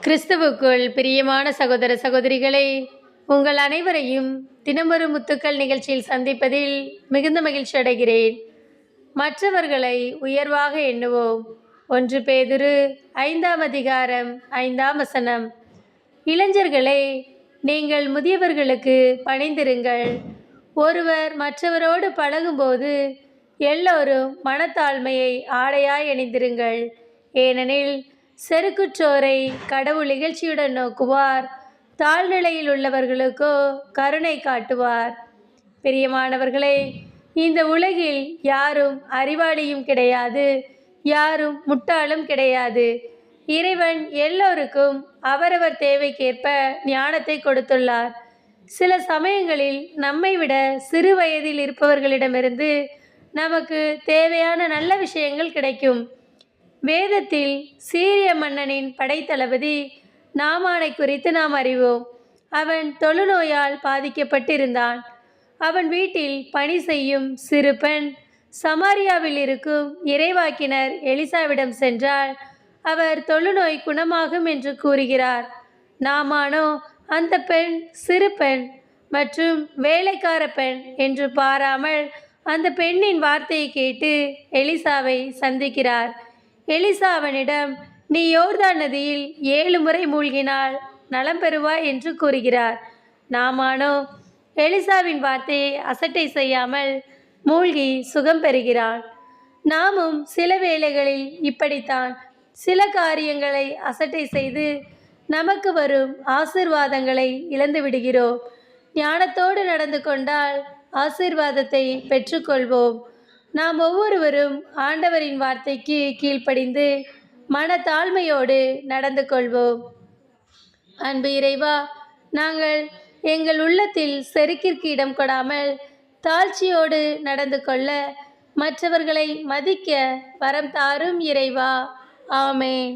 கிறிஸ்துவுக்குள் பிரியமான சகோதர சகோதரிகளை உங்கள் அனைவரையும் தினமொரு முத்துக்கள் நிகழ்ச்சியில் சந்திப்பதில் மிகுந்த மகிழ்ச்சி அடைகிறேன். மற்றவர்களை உயர்வாக எண்ணுவோம். ஒன்று பேதுரு ஐந்தாம் அதிகாரம் ஐந்தாம் வசனம். இளைஞர்களே நீங்கள் முதியவர்களுக்கு பணிந்திருங்கள். ஒருவர் மற்றவரோடு பழகும்போது எல்லோரும் மனத்தாழ்மையை ஆடையாய் அணிந்திருங்கள். ஏனெனில் செருக்குச்சோரை கடவுள் நிகழ்ச்சியுடன் நோக்குவார். தாழ்நிலையில் உள்ளவர்களுக்கோ கருணை காட்டுவார். பிரியமானவர்களே இந்த உலகில் யாரும் அறிவாளியும் கிடையாது யாரும் முட்டாளும் கிடையாது. இறைவன் எல்லோருக்கும் அவரவர் தேவைக்கேற்ப ஞானத்தை கொடுத்துள்ளார். சில சமயங்களில் நம்மை விட சிறு வயதில் இருப்பவர்களிடமிருந்து நமக்கு தேவையான நல்ல விஷயங்கள் கிடைக்கும். வேதத்தில் சீரிய மன்னனின் படைத்தளபதி நாமானை குறித்து நாம் அறிவோம். அவன் தொழுநோயால் பாதிக்கப்பட்டிருந்தான். அவன் வீட்டில் பணி செய்யும் சிறுபெண் சமாரியாவில் இருக்கும் இறைவாக்கினர் எலிசாவிடம் சென்றால் அவர் தொழுநோய் குணமாகும் என்று கூறுகிறார். நாமானோ அந்த பெண் சிறு பெண் மற்றும் வேலைக்கார பெண் என்று பாராமல் அந்த பெண்ணின் வார்த்தையை கேட்டு எலிசாவை சந்திக்கிறார். எலிசா அவனிடம் நீ யோர்தான் நதியில் ஏழு முறை மூழ்கினால் நலம் பெறுவாய் என்று கூறுகிறார். நாமானோ எலிசாவின் வார்த்தையை அசட்டை செய்யாமல் மூழ்கி சுகம் பெறுகிறான். நாமும் சில வேளைகளில் இப்படித்தான் சில காரியங்களை அசட்டை செய்து நமக்கு வரும் ஆசிர்வாதங்களை இழந்து விடுகிறோம். ஞானத்தோடு நடந்து கொண்டால் ஆசிர்வாதத்தை பெற்றுக்கொள்வோம். நாம் ஒவ்வொருவரும் ஆண்டவரின் வார்த்தைக்கு கீழ்ப்படிந்து மனத்தாழ்மையோடு நடந்து கொள்வோம். அன்பு இறைவா நாங்கள் எங்கள் உள்ளத்தில் செருக்கிற்கு இடம் கொடாமல் தாழ்ச்சியோடு நடந்து கொள்ள மற்றவர்களை மதிக்க வரம் தாரும் இறைவா. ஆமேன்.